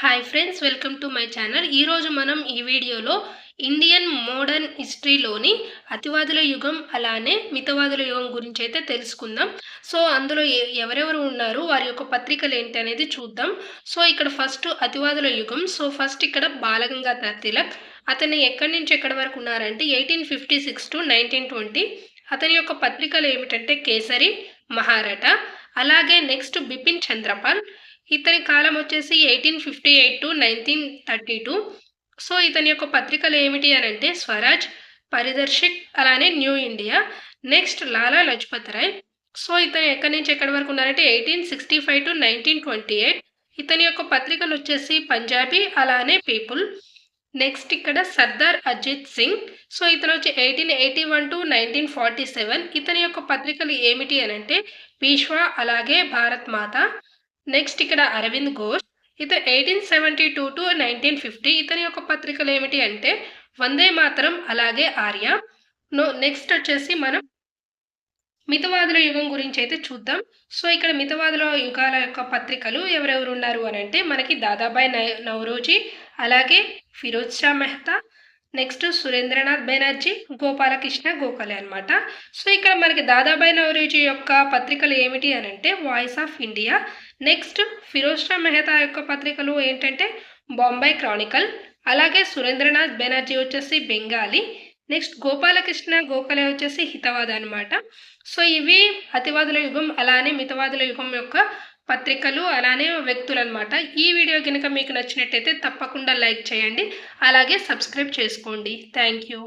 Hi friends welcome to my channel ఈరోజు మనం ఈ వీడియోలో ఇండియన్ మోడర్న్ హిస్టరీలోని అతివాదుల యుగం అలానే మితవాదుల యుగం గురించి అయితే తెలుసుకుందాం. సో అందులో ఎవరెవరు ఉన్నారు వారి యొక్క పత్రికలు ఏంటి అనేది చూద్దాం. సో ఇక్కడ ఫస్ట్ అతివాదుల యుగం. సో ఫస్ట్ ఇక్కడ బాలగంగాధర్ తిలక్. అతను ఎక్కడి నుంచి ఎక్కడి వరకు ఉన్నారంటే eighteen fifty six to nineteen twenty అతని యొక్క పత్రికలు ఏమిటంటే కేసరి మహారట అలాగే నెక్స్ట్ బిపిన్ చంద్రపాల్. ఇతని కాలం వచ్చేసి eighteen fifty eight to nineteen thirty two. So ఇతని యొక్క పత్రికలు ఏమిటి అని అంటే స్వరాజ్ పరిదర్శక్ అలానే new India. Next Lala Lajpat Rai so ఇతను ఎక్కడి నుంచి ఎక్కడి వరకు ఉన్నారంటే eighteen sixty five to nineteen twenty eight. ఇతని యొక్క పత్రికలు వచ్చేసి పంజాబీ అలానే పీపుల్. నెక్స్ట్ ఇక్కడ సర్దార్ అజిత్ సింగ్. సో ఇతను వచ్చి eighteen eighty one to nineteen forty seven. ఇతని యొక్క పత్రికలు ఏమిటి అని అంటే పీష్వా అలాగే భారత్ మాత. నెక్స్ట్ ఇక్కడ అరవింద్ ఘోష్ ఇతను eighteen seventy two to nineteen fifty ఇతని యొక్క పత్రికలు ఏమిటి అంటే వందే మాతరం అలాగే ఆర్య. నో నెక్స్ట్ వచ్చేసి మనం మితవాదుల యుగం గురించి అయితే చూద్దాం. సో ఇక్కడ మితవాదుల యుగాల యొక్క పత్రికలు ఎవరెవరు ఉన్నారు అని అంటే మనకి దాదాబాయ్ నై- నవరోజీ అలాగే ఫిరోజ్ షా మెహతా నెక్స్ట్ సురేంద్రనాథ్ బెనర్జీ గోపాలకృష్ణ గోఖలే అనమాట సో ఇక్కడ మనకి దాదాబాయి నవరోజీ యొక్క పత్రికలు ఏమిటి అని అంటే voice of India next Pheroze Shah Mehta యొక్క పత్రికలు ఏంటంటే బాంబే క్రానికల్ అలాగే సురేంద్రనాథ్ బెనర్జీ వచ్చేసి బెంగాలీ నెక్స్ట్ గోపాలకృష్ణ గోఖలే వచ్చేసి హితవాద అనమాట సో ఇవి అతివాదుల యుగం అలానే మితవాదుల యుగం యొక్క పత్రికలు అలానే వ్యక్తులు అనమాట ఈ వీడియో కనుక మీకు నచ్చినట్టయితే తప్పకుండా లైక్ చేయండి. అలాగే సబ్స్క్రైబ్ చేసుకోండి. Thank you.